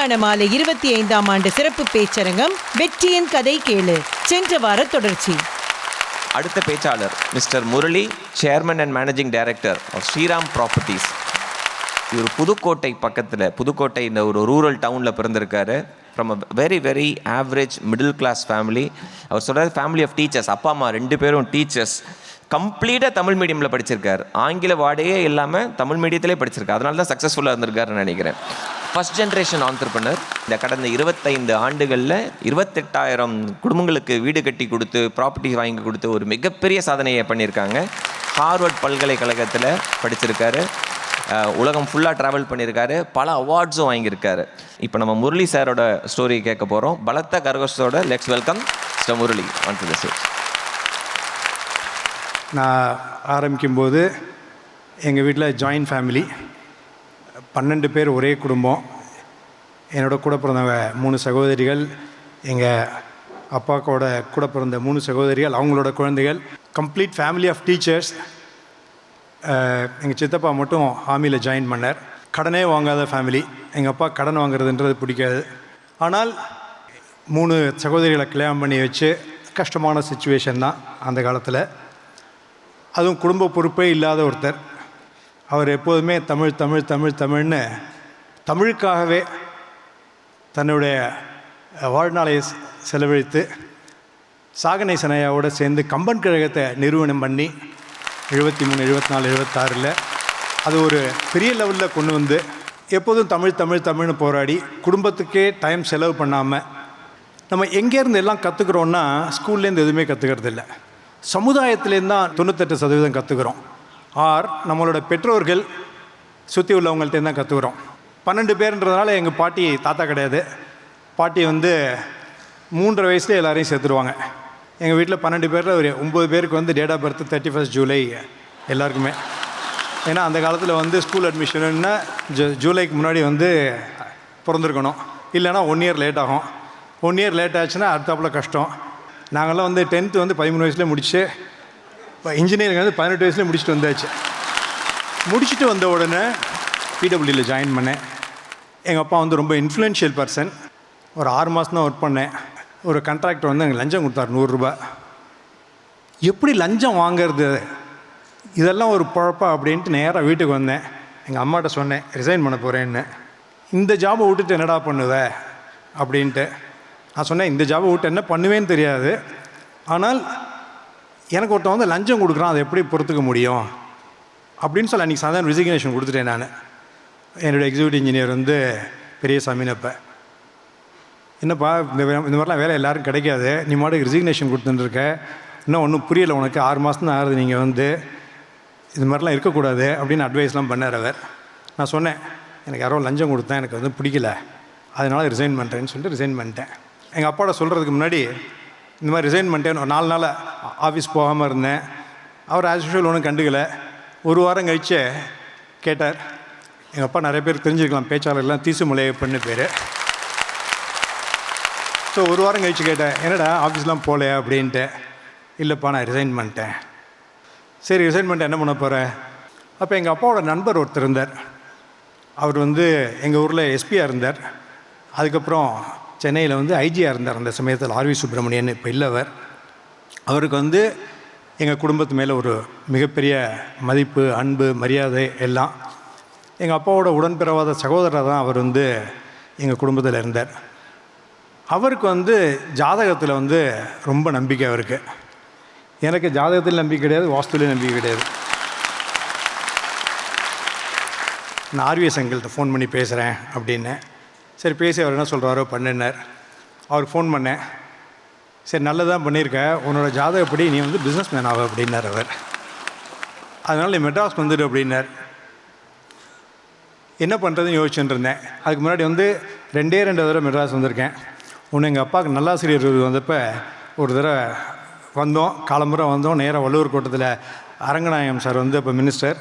கல்யாண மாலை இருபத்தி ஐந்தாம் ஆண்டு சிறப்பு பேச்சரங்கம் வெற்றியின் கதை கேளு. சென்ற வார தொடர்ச்சி. அடுத்த பேச்சாளர் mister Murali chairman and managing director of Sriram properties இவர் புதுக்கோட்டை பக்கத்தில் புதுக்கோட்டை இந்த ஒரு ரூரல் டவுனில் பிறந்திருக்காரு. From a very very average middle class family அவர் சொல்கிறார் ஃபேமிலி ஆஃப் டீச்சர்ஸ் அப்பா அம்மா ரெண்டு பேரும் டீச்சர்ஸ் கம்ப்ளீட்டாக தமிழ் மீடியமில் படிச்சிருக்காரு. ஆங்கில வாடையே இல்லாமல் தமிழ் மீடியத்திலே படிச்சிருக்காரு. அதனால தான் சக்ஸஸ்ஃபுல்லாக இருந்திருக்காருன்னு நினைக்கிறேன். ஃபர்ஸ்ட் ஜென்ரேஷன் ஆண்டர்பனர் இந்த கடந்த இருபத்தைந்து ஆண்டுகளில் இருபத்தெட்டாயிரம் குடும்பங்களுக்கு வீடு கட்டி கொடுத்து ப்ராப்பர்ட்டி வாங்கி கொடுத்து ஒரு மிகப்பெரிய சாதனையை பண்ணியிருக்காங்க. ஹார்வர்ட் பல்கலைக்கழகத்தில் படிச்சிருக்காரு. உலகம் ஃபுல்லாக ட்ராவல் பண்ணியிருக்காரு. பல அவார்ட்ஸும் வாங்கியிருக்காரு. இப்போ நம்ம முரளி சாரோட ஸ்டோரி கேட்க போகிறோம் பலத்த கரகோஷத்தோட let's welcome mister Murali on to நான் ஆரம்பிக்கும்போது எங்கள் வீட்டில் ஜாயின்ட் ஃபேமிலி பன்னெண்டு பேர் ஒரே குடும்பம். என்னோட கூட பிறந்தவங்க மூணு சகோதரிகள் எங்கள் அப்பாக்கோட கூட பிறந்த மூணு சகோதரிகள் அவங்களோட குழந்தைகள் கம்ப்ளீட் ஃபேமிலி ஆஃப் டீச்சர்ஸ் எங்கள் சித்தப்பா மட்டும் ஆர்மியில் ஜாயின் பண்ணார். கடனே வாங்காத ஃபேமிலி எங்கள் அப்பா கடன் வாங்குறதுன்றது பிடிக்காது. ஆனால் மூணு சகோதரிகளை கல்யாணம் பண்ணி வச்சு கஷ்டமான சுச்சுவேஷன் தான் அந்த காலத்தில். அதுவும் குடும்ப பொறுப்பே இல்லாத ஒருத்தர். அவர் எப்போதுமே தமிழ் தமிழ் தமிழ் தமிழ்னு தமிழுக்காகவே தன்னுடைய வாழ்நாளை செலவழித்து சாகனை சனையாவோடு சேர்ந்து கம்பன் கழகத்தை நிறுவனம் பண்ணி எழுபத்தி மூணு எழுபத்தி நாலு எழுபத்தாறில் அது ஒரு பெரிய லெவலில் கொண்டு வந்து எப்போதும் தமிழ் தமிழ் தமிழ்னு போராடி குடும்பத்துக்கே டைம் செலவு பண்ணாமல் நம்ம எங்கேருந்து எல்லாம் கற்றுக்குறோன்னா ஸ்கூல்லேருந்து எதுவுமே கற்றுக்கிறது இல்லை சமுதாயத்துலேருந்து தான் தொண்ணூத்தெட்டு சதவீதம் கற்றுக்குறோம் ஆர் நம்மளோட பெற்றோர்கள் சுற்றி உள்ளவங்கள்ட்ட தான் கற்றுக்குறோம் பன்னெண்டு பேர்ன்றதுனால எங்கள் பாட்டி தாத்தா கிடையாது. பாட்டி வந்து மூன்றரை வயசுல எல்லாரையும் சேர்த்துருவாங்க. எங்கள் வீட்டில் பன்னெண்டு பேரில் ஒரு ஒம்பது பேருக்கு வந்து date of birth thirty first July எல்லாருக்குமே. ஏன்னா அந்த காலத்தில் வந்து ஸ்கூல் அட்மிஷனுன்னா ஜூ ஜூலைக்கு முன்னாடி வந்து பிறந்திருக்கணும். இல்லைன்னா ஒன் இயர் லேட் ஆகும். ஒன் இயர் லேட் ஆச்சுன்னா அடுத்தாப்புல கஷ்டம். நாங்கள்லாம் வந்து டென்த்து வந்து பதிமூணு வயசுலேயே முடிச்சு இப்போ இன்ஜினியரிங் வந்து பதினெட்டு வயசுல முடிச்சுட்டு வந்தாச்சு. முடிச்சுட்டு வந்த உடனே பிடபிள்யூவில் ஜாயின் பண்ணேன். எங்கள் அப்பா வந்து ரொம்ப இன்ஃப்ளூயன்ஷியல் பர்சன் ஒரு ஆறு மாதம் தான் ஒர்க் பண்ணேன். ஒரு கண்ட்ராக்டர் வந்து எனக்கு லஞ்சம் கொடுத்தாரு நூறுரூபா எப்படி லஞ்சம் வாங்கிறது? இதெல்லாம் ஒரு பழப்பா அப்படின்ட்டு நேராக வீட்டுக்கு வந்தேன். எங்கள் அம்மாட்ட சொன்னேன் ரிசைன் பண்ண போகிறேன்னு இந்த ஜாபை விட்டுட்டு என்னடா பண்ணுவ? அப்படின்ட்டு. நான் சொன்னேன் இந்த ஜாபை விட்டு என்ன பண்ணுவேன்னு தெரியாது. ஆனால் எனக்கு ஒருத்தன் வந்து லஞ்சம் கொடுக்குறான் அதை எப்படி பொறுத்துக்க முடியும்? அப்படின்னு சொல்லி அன்றைக்கி சாதாரண ரிசிக்னேஷன் கொடுத்துட்டேன் நான். என்னுடைய எக்ஸிக்யூட்டிவ் இன்ஜினியர் வந்து பெரியசாமினப்ப என்னப்பா இந்த வே- இந்த மாதிரிலாம் வேலை எல்லோரும் கிடைக்காது. நீ மாட்டுக்கு ரிசிக்னேஷன் கொடுத்துட்டுருக்க. இன்னும் ஒன்றும் புரியலை உனக்கு. ஆறு மாதம் தான் ஆகுது நீங்கள் வந்து. இது மாதிரிலாம் இருக்கக்கூடாது அப்படின்னு அட்வைஸ்லாம் பண்ணார் அவர். நான் சொன்னேன் எனக்கு யாரோ லஞ்சம் கொடுத்தேன் எனக்கு வந்து பிடிக்கல. அதனால் ரிசைன் பண்ணுறேன்னு சொல்லிட்டு ரிசைன் பண்ணிட்டேன். எங்கள் அப்பாவோட சொல்கிறதுக்கு முன்னாடி இந்த மாதிரி ரிசைன் பண்ணிட்டேன். ஒரு நாலு நாள் ஆஃபீஸ் போகாமல் இருந்தேன். அவர் ஆஸ் யூஷுவல் ஒன்றும் கண்டுக்கலை. ஒரு வாரம் கழிச்சு கேட்டார். எங்கள் அப்பா நிறைய பேர் தெரிஞ்சிருக்கலாம். பேச்சாளர்லாம் தீசு முலையப்பன்னு பேர். ஸோ ஒரு வாரம் கழிச்சு கேட்டேன். என்னடா ஆஃபீஸ்லாம் போகலையா அப்படின்ட்டு. இல்லைப்பா நான் ரிசைன் பண்ணிட்டேன். சரி ரிசைன் பண்ணிட்டு என்ன பண்ண போகிறேன் அப்போ எங்கள் அப்பாவோட நண்பர் ஒருத்தர் இருந்தார். அவர் வந்து எங்கள் ஊரில் எஸ்பியாக இருந்தார். அதுக்கப்புறம் சென்னையில் வந்து ஐஜியாக இருந்தார் அந்த சமயத்தில் ஆர்வி சுப்பிரமணியன் இப்போ இல்லவர். அவருக்கு வந்து எங்கள் குடும்பத்து மேலே ஒரு மிகப்பெரிய மதிப்பு அன்பு மரியாதை எல்லாம். எங்கள் அப்பாவோட உடன்பிறவாத சகோதரர் தான் அவர் வந்து எங்கள் குடும்பத்தில் இருந்தார். அவருக்கு வந்து ஜாதகத்தில் வந்து ரொம்ப நம்பிக்கை அவருக்கு. எனக்கு ஜாதகத்தில் நம்பிக்கை கிடையாது வாஸ்துலேயும் நம்பிக்கை கிடையாது. நான் ஆர்விஎஸ் அங்கிள்கிட்ட ஃபோன் பண்ணி பேசுகிறேன் அப்படின்னு. சரி பேசி அவர் என்ன சொல்கிறாரோ பண்ணினார். அவருக்கு ஃபோன் பண்ணேன். சரி நல்லதான் பண்ணியிருக்க உன்னோட ஜாதகப்படி நீ வந்து பிஸ்னஸ் மேன் ஆக அப்படின்னார் அவர். அதனால் நீ மெட்ராஸ் வந்துடு அப்படின்னார். என்ன பண்ணுறதுன்னு யோசிச்சுட்டு இருந்தேன். அதுக்கு முன்னாடி வந்து ரெண்டே ரெண்டு தடவை மெட்ராஸ் வந்திருக்கேன். ஒன்று எங்கள் அப்பாவுக்கு நல்லாசிரியர் வந்தப்போ ஒரு தடவை வந்தோம். காலம்புரை வந்தோம். நேராக வள்ளுவர் கோட்டத்தில் அரங்கநாயகம் சார் வந்து இப்போ மினிஸ்டர்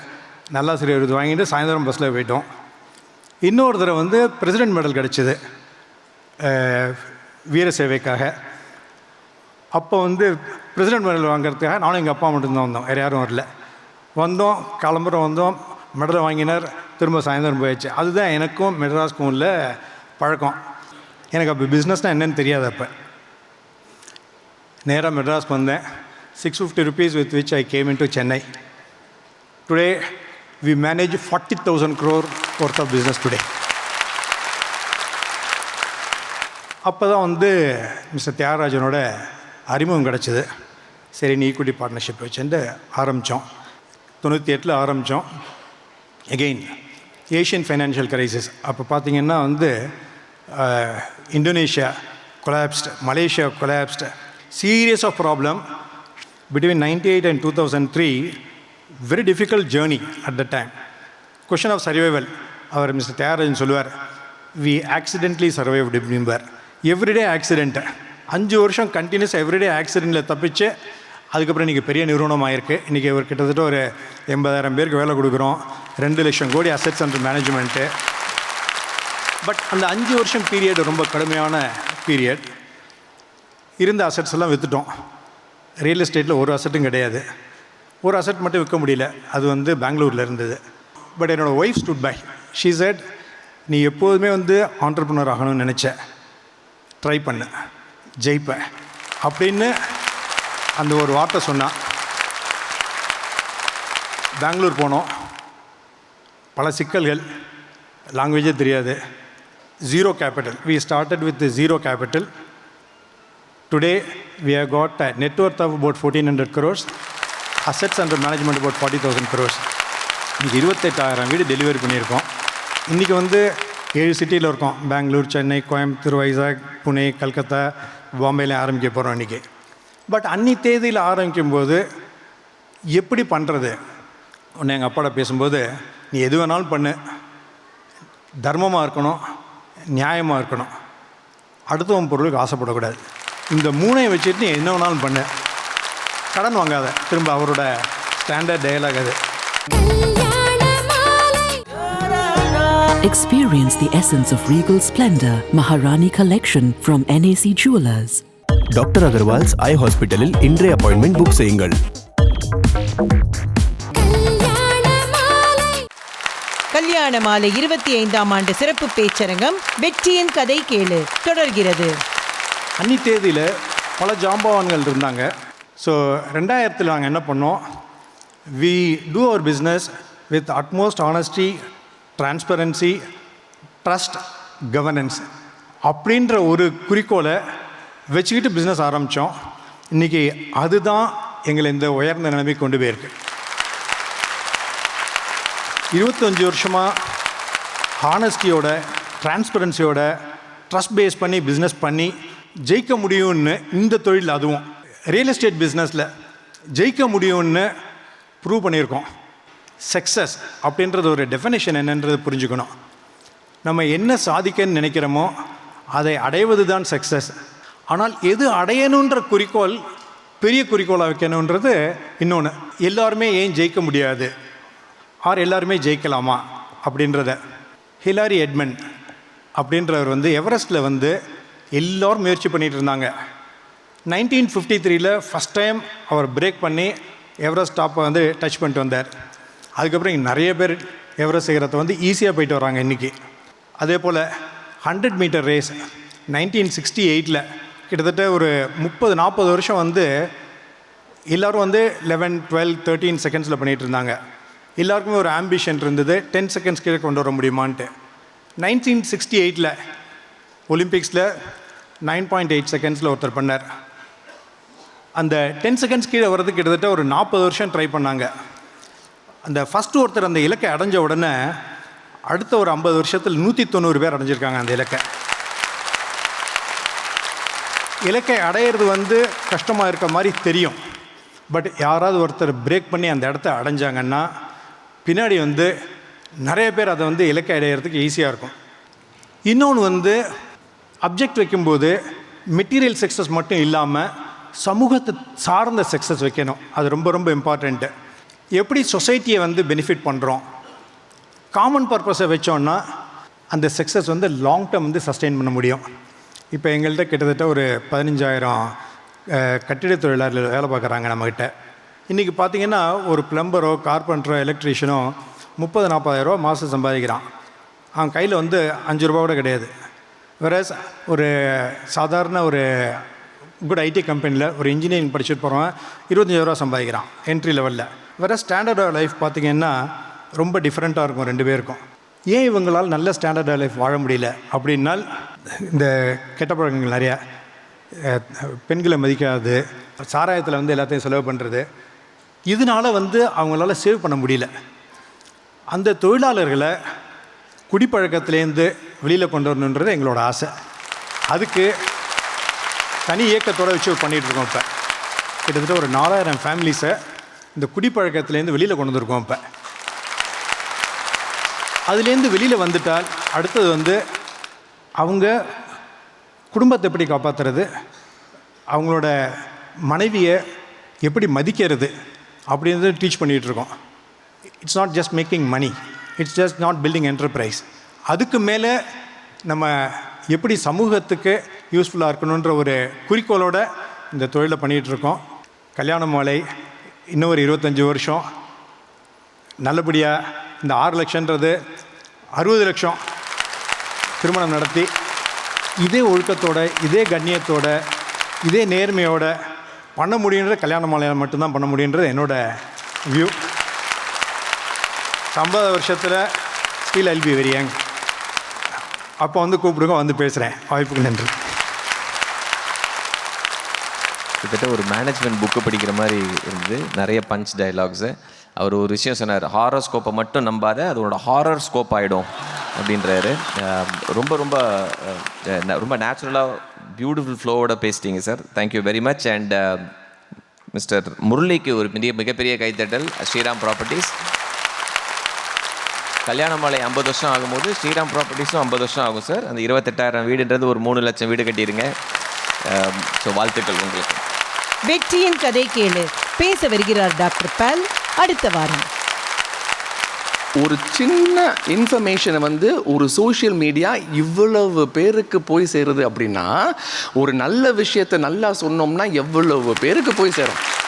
நல்லாசிரியர் விருது வாங்கிட்டு சாயந்தரம் பஸ்ஸில் போயிட்டோம். இன்னொரு தடவை வந்து பிரசிடென்ட் மெடல் கிடச்சிது வீர சேவைக்காக அப்போ வந்து பிரசிடென்ட் மெடல் வாங்குறதுக்காக நானும் எங்கள் அப்பா மட்டும்தான் வந்தோம் வேறு யாரும் வரல. வந்தோம் கிளம்புறோம் வந்தோம் மெடலை வாங்கினார் திரும்ப சாயந்தரம் போயாச்சு. அதுதான் எனக்கும் மெட்ராஸ்க்கும் உள்ள பழக்கம். எனக்கு அப்போ பிஸ்னஸ்னால் என்னன்னு தெரியாது அப்போ. நேராக மெட்ராஸ்க்கு வந்தேன். Six fifty rupees with which I came in to Chennai today we manage forty thousand crore of of business today அப்போ தான் வந்து மிஸ்டர் தியாகராஜனோட அறிமுகம் கிடச்சிது. சரி நீ ஈக்குவிட்டி பார்ட்னர்ஷிப் வச்சுட்டு ஆரம்பித்தோம் தொண்ணூற்றி எட்டில் ஆரம்பித்தோம் எகெயின் ஏஷியன் ஃபைனான்ஷியல் கிரைசிஸ் அப்போ பார்த்தீங்கன்னா வந்து Indonesia collapsed Malaysia collapsed series of problem between ninety eight and two thousand three very difficult journey at the time question of survival our mister Thiagarajan சொல்லுவார் we accidentally survive அப்படிம்பார். Everyday accident அஞ்சு வருஷம் continuous everyday ஆக்சிடெண்ட்டில் தப்பிச்சு அதுக்கப்புறம் இன்றைக்கி பெரிய நிறுவனம் ஆயிருக்கு. இன்றைக்கி ஒரு கிட்டத்தட்ட ஒரு எண்பதாயிரம் பேருக்கு வேலை கொடுக்குறோம். ரெண்டு லட்சம் கோடி அசெட்ஸ் அண்டர் மேனேஜ்மெண்ட்டு பட் அந்த அஞ்சு வருஷம் பீரியட் ரொம்ப கடுமையான பீரியட் இருந்த அசெட்ஸ் எல்லாம் விற்றுட்டோம் ரியல் எஸ்டேட்டில் ஒரு அசெட்டும் கிடையாது. ஒரு அசட் மட்டும் விற்க முடியல. அது வந்து பெங்களூரில் இருந்தது. பட் என்னோடய wife stood by she said நீ எப்போதுமே வந்து ஆண்டர்பிரினர் ஆகணும்னு நினச்ச. ட்ரை பண்ண. ஜெயிப்ப. அப்படின்னு அந்த ஒரு வார்த்தை சொன்னான் பெங்களூர் போனோம். பல சிக்கல்கள். லாங்குவேஜே தெரியாது. Zero capital we started with zero capital today we have got a net worth of about fourteen hundred crores assets under management about forty thousand crores இன்றைக்கி இருபத்தெட்டாயிரம் வீடு டெலிவரி பண்ணியிருக்கோம். இன்றைக்கி வந்து ஏழு சிட்டியில் இருக்கோம். பெங்களூர் சென்னை கோயம்புத்தூர் வைசாக் புனே கல்கத்தா பாம்பேல ஆரம்பிக்க போகிறோம் இன்றைக்கி பட் அன்னி தேதியில் ஆரம்பிக்கும் போது எப்படி பண்ணுறது ஒன்று எங்கள் அப்பாட பேசும்போது நீ எது வேணாலும் பண்ணு. தர்மமாக இருக்கணும். நியாயமாக இருக்கணும். அடுத்தவன் பொருளுக்கு ஆசைப்படக்கூடாது. இந்த மூணையும் வச்சுட்டு நீ என்ன வேணாலும் பண்ணு. கடன் வாங்காத. திரும்ப அவரோட ஸ்டாண்டர்ட் டயலாக் அது. Experience the essence of regal splendor. Maharani Collection from NAC Jewelers. Doctor Agarwal's eye ஹாஸ்பிட்டலில் இன்றைய அப்பாயின்மெண்ட் புக் செய்யுங்கள் கல்யாண மாலை இருபத்தி ஐந்தாம் ஆண்டு சிறப்பு பேச்சரங்கம் வெற்றியின் கதை கேளு. தொடர்கிறது. அன்னி தேதியில் பல ஜாம்பவான்கள் இருந்தாங்க. ஸோ ரெண்டாயிரத்தில் நாங்கள் என்ன பண்ணோம்? We do our business with utmost honesty transparency trust governance அப்படின்ற ஒரு குறிக்கோளை வச்சுக்கிட்டு பிஸ்னஸ் ஆரம்பித்தோம் இன்றைக்கி அதுதான் எங்களை இந்த உயர்ந்த நிலைமை கொண்டு போயிருக்கு. இருபத்தஞ்சி வருஷமாக ஹானஸ்டியோட டிரான்ஸ்பரன்சியோட ட்ரஸ்ட் பேஸ் பண்ணி பிஸ்னஸ் பண்ணி ஜெயிக்க முடியும்னு இந்த தொழில் அதுவும். ரியல் எஸ்டேட் பிஸ்னஸில் ஜெயிக்க முடியும்னு ப்ரூவ் பண்ணியிருக்கோம். சக்ஸஸ் அப்படின்றது ஒரு டெஃபினேஷன் என்னன்றது புரிஞ்சுக்கணும். நம்ம என்ன சாதிக்கன்னு நினைக்கிறோமோ அதை அடைவது தான் சக்ஸஸ் ஆனால் எது அடையணுன்ற குறிக்கோள் பெரிய குறிக்கோளாக வைக்கணுன்றது இன்னொன்று எல்லாருமே ஏன் ஜெயிக்க முடியாது? ஆர் எல்லாருமே ஜெயிக்கலாமா? அப்படின்றத. ஹிலாரி எட்மன் அப்படின்றவர் வந்து எவரெஸ்ட்டில் வந்து எல்லோரும் முயற்சி பண்ணிகிட்டு இருந்தாங்க. நைன்டீன் ஃபிஃப்டி த்ரீல ஃபஸ்ட் டைம் அவர் பிரேக் பண்ணி எவரெஸ்ட் டாப்பை வந்து டச் பண்ணிட்டு வந்தார். அதுக்கப்புறம் இங்கே நிறைய பேர் எவரெஸ்ட் சிகரத்தை வந்து ஈஸியாக போயிட்டு வராங்க இன்றைக்கி அதே போல் hundred metre race nineteen sixty எயிட்டில் கிட்டத்தட்ட ஒரு முப்பது நாற்பது வருஷம் வந்து எல்லோரும் வந்து லெவன் டுவெல் தேர்ட்டீன் செகண்ட்ஸில் பண்ணிகிட்டு இருந்தாங்க. எல்லாருக்குமே ஒரு ஆம்பிஷன் இருந்தது. டென் செகண்ட்ஸ் கீழே கொண்டு வர முடியுமான்ட்டு. நைன்டீன் சிக்ஸ்டி எயிட்டில் ஒலிம்பிக்ஸில் நைன் பாயிண்ட் எயிட் செகண்ட்ஸில் ஒருத்தர் பண்ணார். அந்த டென் செகண்ட்ஸ் கீழே வர்றது கிட்டத்தட்ட ஒரு நாற்பது வருஷம் ட்ரை பண்ணாங்க. அந்த ஃபஸ்ட்டு ஒருத்தர் அந்த இலக்கை அடைஞ்ச உடனே அடுத்த ஒரு ஐம்பது வருஷத்தில் நூற்றி தொண்ணூறு பேர் அடைஞ்சிருக்காங்க அந்த இலக்கை. இலக்கை அடையிறது வந்து கஷ்டமாக இருக்க மாதிரி தெரியும். பட் யாராவது ஒருத்தர் பிரேக் பண்ணி அந்த இடத்த அடைஞ்சாங்கன்னா பின்னாடி வந்து நிறைய பேர் அதை வந்து இலக்கை அடையிறதுக்கு ஈஸியாக இருக்கும். இன்னொன்று வந்து அப்ஜெக்ட் வைக்கும்போது மெட்டீரியல் சக்ஸஸ் மட்டும் இல்லாமல் சமூகத்தை சார்ந்த சக்ஸஸ் வைக்கணும். அது ரொம்ப ரொம்ப இம்பார்ட்டண்ட்டு எப்படி சொசைட்டியை வந்து பெனிஃபிட் பண்ணுறோம் காமன் பர்பஸை வச்சோன்னா அந்த சக்ஸஸ் வந்து லாங் டேர்ம் வந்து சஸ்டெயின் பண்ண முடியும். இப்போ எங்கள்கிட்ட கிட்டத்தட்ட ஒரு பதினஞ்சாயிரம் கட்டிட தொழிலாளர்கள் வேலை பார்க்குறாங்க நம்மக்கிட்ட இன்றைக்கி பார்த்தீங்கன்னா ஒரு ப்ளம்பரோ கார்பெண்டரோ எலக்ட்ரீஷியனோ முப்பது நாற்பதாயிரரூவா மாதம் சம்பாதிக்கிறான். அவன் கையில் வந்து அஞ்சு ரூபா கூட கிடையாது. வேற ஒரு சாதாரண ஒரு குட் ஐடி கம்பெனியில் ஒரு இன்ஜினியரிங் படிச்சுட்டு போகிறவன் இருபத்தஞ்சாயிரம் ரூபா சம்பாதிக்கிறான் என்ட்ரி லெவலில் வேறு ஸ்டாண்டர்ட் ஆஃப் லைஃப் பார்த்திங்கன்னா ரொம்ப டிஃப்ரெண்ட்டாக இருக்கும் ரெண்டு பேருக்கும். ஏன் இவங்களால் நல்ல ஸ்டாண்டர்ட் ஆஃப் லைஃப் வாழ முடியல? அப்படின்னால் இந்த கெட்ட பழக்கங்கள் நிறையா பெண்களை மதிக்காது சாராயத்தில் வந்து எல்லாத்தையும் செலவு பண்ணுறது இதனால வந்து அவங்களால சேவ் பண்ண முடியல. அந்த தொழிலாளர்களை குடிப்பழக்கத்துலேருந்து வெளியில் கொண்டு வரணுன்றது எங்களோட ஆசை. அதுக்கு தனி இயக்கத்தோடு வச்சு பண்ணிகிட்டு இருக்கோம் இப்போ. கிட்டத்தட்ட ஒரு நாலாயிரம் ஃபேமிலிஸை இந்த குடிப்பழக்கத்துலேருந்து வெளியில் கொண்டு வந்திருக்கோம் இப்போ. அதுலேருந்து வெளியில் வந்துட்டால் அடுத்தது வந்து அவங்க குடும்பத்தை எப்படி காப்பாற்றுறது அவங்களோட மனைவியை எப்படி மதிக்கிறது? அப்படின்றது டீச் பண்ணிகிட்டு இருக்கோம் it's not just making money it's just not building enterprise அதுக்கு மேலே நம்ம எப்படி சமூகத்துக்கு யூஸ்ஃபுல்லாக இருக்கணுன்ற ஒரு குறிக்கோளோட இந்த தொழிலை பண்ணிகிட்டு இருக்கோம் கல்யாண மாலை இன்னும் ஒரு இருபத்தஞ்சி வருஷம். நல்லபடியாக இந்த ஆறு லட்சன்றது அறுபது லட்சம் திருமணம் நடத்தி இதே ஒழுக்கத்தோட இதே கண்ணியத்தோட இதே நேர்மையோட பண்ண முடியுன்ற கல்யாண மாலையில் மட்டும்தான் பண்ண முடியுன்றது என்னோடய வியூ ஐம்பது வருஷத்தில் still I'll be very young அப்போ வந்து கூப்பிடுங்க வந்து பேசுகிறேன் வாய்ப்புக்கு நன்றி. கிட்டத்தட்ட ஒரு மேனேஜ்மெண்ட் புக்கு படிக்கிற மாதிரி இருந்தது. நிறைய பஞ்ச் டயலாக்ஸு அவர் ஒரு விஷயம் சொன்னார் ஹாரர் ஸ்கோப்பை மட்டும் நம்பாத அதோட ஹாரர் ஸ்கோப் ஆகிடும் அப்படின்றாரு. ரொம்ப ரொம்ப ரொம்ப நேச்சுரலாக பியூட்டிஃபுல் ஃப்ளோவோட பேசிட்டீங்க sir thank you very much and mister முரளிக்கு ஒரு பெரிய மிகப்பெரிய கைத்தட்டல் ஸ்ரீராம் ப்ராப்பர்ட்டிஸ் கல்யாண மாலை ஐம்பது வருஷம் ஆகும்போது ஸ்ரீராம் ப்ராப்பர்ட்டிஸும் ஐம்பது வருஷம் ஆகும் சார் அந்த இருபத்தெட்டாயிரம் வீடுன்றது ஒரு மூணு லட்சம் வீடு கட்டிடுங்க. ஸோ வாழ்த்துக்கள் உங்களுக்கு. வெற்றியின் கதை கேளு. பேச வருகிறார் டாக்டர் பால். அடுத்த வாரம். ஒரு சின்ன இன்ஃபர்மேஷனை வந்து ஒரு சோஷியல் மீடியா இவ்வளவு பேருக்கு போய் சேருது அப்படின்னா ஒரு நல்ல விஷயத்தை நல்லா சொன்னோம்னா எவ்வளவு பேருக்கு போய் சேரும்?